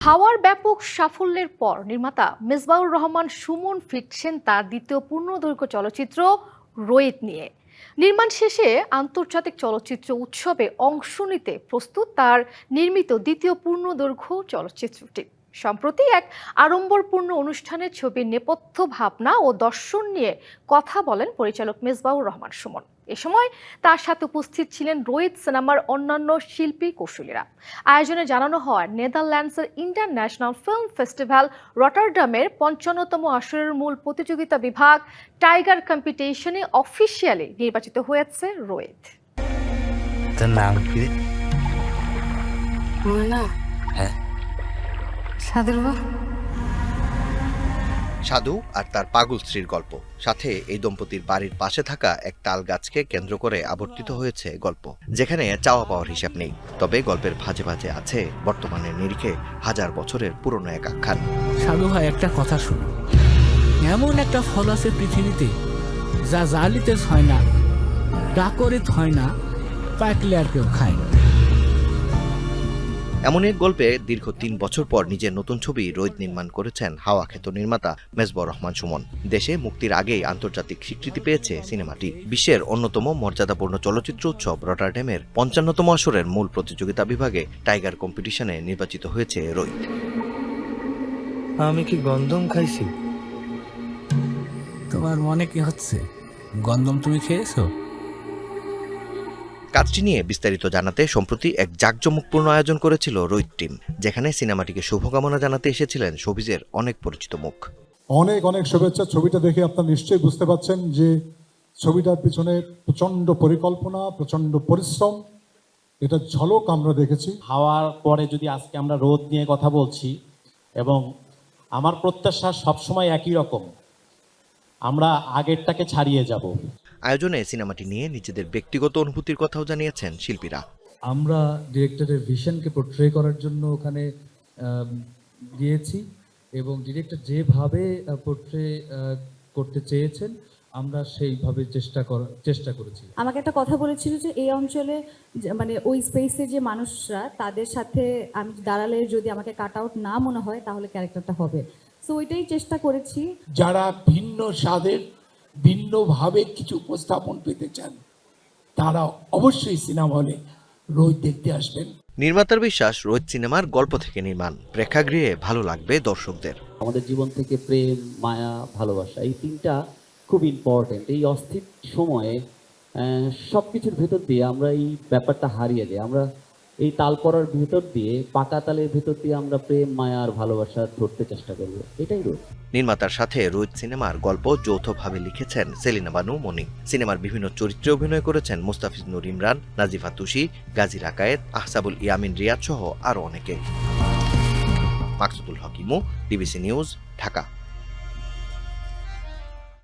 হাওয়ার ব্যাপক সাফল্যের পর নির্মাতা মেজবাউর রহমান সুমন ফিরছেন তার দ্বিতীয় পূর্ণদৈর্ঘ্য চলচ্চিত্র রোয়েত নিয়ে। নির্মাণ শেষে আন্তর্জাতিক চলচ্চিত্র উৎসবে অংশ নিতে প্রস্তুত তার নির্মিত দ্বিতীয় পূর্ণদৈর্ঘ্য চলচ্চিত্রটি। সম্প্রতি এক আড়ম্বরপূর্ণ অনুষ্ঠানের ছবির নেপথ্য ভাবনা ও দর্শন নিয়ে কথা বলেন পরিচালক মেজবাউর রহমান সুমন। এ সময় তার সাথে উপস্থিত ছিলেন রোহিত সিনেমার অন্যান্য শিল্পী কৌশলীরা। আয়োজনে জানানো হয় নেদারল্যান্ডসের ইন্টারন্যাশনাল ফিল্ম ফেস্টিভ্যাল রটারডামের পঞ্চান্নতম আসরের মূল প্রতিযোগিতা বিভাগ টাইগার কম্পিটিশনে অফিসিয়ালি নির্বাচিত হয়েছে রোহিত। নাম কি না হ্যাঁ। সাধুর সাধু আর তার পাগল স্ত্রীর গল্প। সাথে এই দম্পতির বাড়ির পাশে থাকা এক তাল গাছকে কেন্দ্র করে আবর্তিত হয়েছে গল্প যেখানে চাওয়া পাওয়ার হিসাব নেই। তবে গল্পের ভাজে ভাজে আছে বর্তমানে নিরিখে হাজার বছরের পুরনো এক আখ্যান। সাধু ভাই একটা কথা শুনো এমন একটা ফল আছে পৃথিবীতে যা জালিতে হয় না ডাকরিত হয় না পাকলে আর কেউ খায় না। এমন এক গল্পে দীর্ঘ তিন বছর পর নিজের নতুন ছবি রোদ নির্মাণ করেছেন হাওয়া খ্যাত নির্মাতা মেজবর রহমান সুমন। দেশে মুক্তির আগেই আন্তর্জাতিক স্বীকৃতি পেয়েছে সিনেমাটি। বিশ্বের অন্যতম মর্যাদাপূর্ণ চলচ্চিত্র উৎসব রটারডেমের পঞ্চান্নতম আসরের মূল প্রতিযোগিতা বিভাগে টাইগার কম্পিটিশনে নির্বাচিত হয়েছে রোহিত। আমি কি গন্ধম খাইছি? তোমার মনে কি হচ্ছে? গন্ধম তুমি খেয়েছো? কাজটি নিয়ে বিস্তারিত জানাতে সম্প্রতি এক জাঁকজমকপূর্ণ আয়োজন করেছিল রোহিত টিম যেখানে সিনেমাটিকে শুভকামনা জানাতে এসেছিলেন সবিজের অনেক পরিচিত মুখ। অনেক অনেক শুভেচ্ছা। ছবিটা দেখে আপনারা নিশ্চয়ই বুঝতে পারছেন যে ছবিটার পিছনে প্রচণ্ড পরিকল্পনা প্রচণ্ড পরিশ্রম। এটা ঝলক আমরা দেখেছি। হাওয়ার পরে যদি আজকে আমরা রোদ নিয়ে কথা বলছি এবং আমার প্রত্যাশা সবসময় একই রকম আমরা আগেরটাকে ছাড়িয়ে যাব। আয়োজনে সিনেমাটি নিয়ে নিজেদের ব্যক্তিগত অনুভূতির কথাও জানিয়েছেন শিল্পীরা। আমরা ডিরেক্টরের ভিশনকে পোট্রে করার জন্য ওখানে গিয়েছি এবং ডিরেক্টর যেভাবে পোট্রে করতে চেয়েছেন আমরা সেইভাবে চেষ্টা করা চেষ্টা করেছি। আমাকে একটা কথা বলেছিল যে এই অঞ্চলে যে- মানে ওই স্পেসে যে মানুষরা তাদের সাথে আমি দাঁড়ালে যদি আমাকে কাট আউট না মনে হয় তাহলে ক্যারেক্টারটা হবে। সো ওইটাই চেষ্টা করেছি। যারা ভিন্ন স্বাদের ভিন্নভাবে কিছু উপস্থাপন পেতে চান তারা অবশ্যই সিনেমা হলে রোজ দেখতে আসবেন। নির্মাতার বিশ্বাস রোহিত সিনেমার গল্প থেকে নির্মাণ। প্রেক্ষাগৃহে ভালো লাগবে দর্শকদের। আমাদের জীবন থেকে প্রেম মায়া ভালোবাসা এই তিনটা খুব ইম্পর্টেন্ট এই অস্থির সময়ে সব কিছুর ভেতর দিয়ে আমরা এই ব্যাপারটা হারিয়ে যাই। আমরা এই তাল পড়ার ভেতর দিয়ে, পাকা তালের ভেতর দিয়ে আমরা প্রেম, মায়া আর ভালোবাসা ধরতে চেষ্টা করব। এটাই রোজ নির্মাতার সাথে রোহিত সিনেমার গল্প যৌথভাবে লিখেছেন সেলিনা বানু মনি সিনেমার বিভিন্ন চরিত্রে অভিনয় করেছেন মুস্তাফিজ নুর ইমরান, নাজিফা তুষি গাজী রাকায়েত আহসাবুল ইয়ামিন রিয়াদ সহ আরও অনেকে। মাকসুদুল হকিমু ডিবিসি নিউজ, ঢাকা।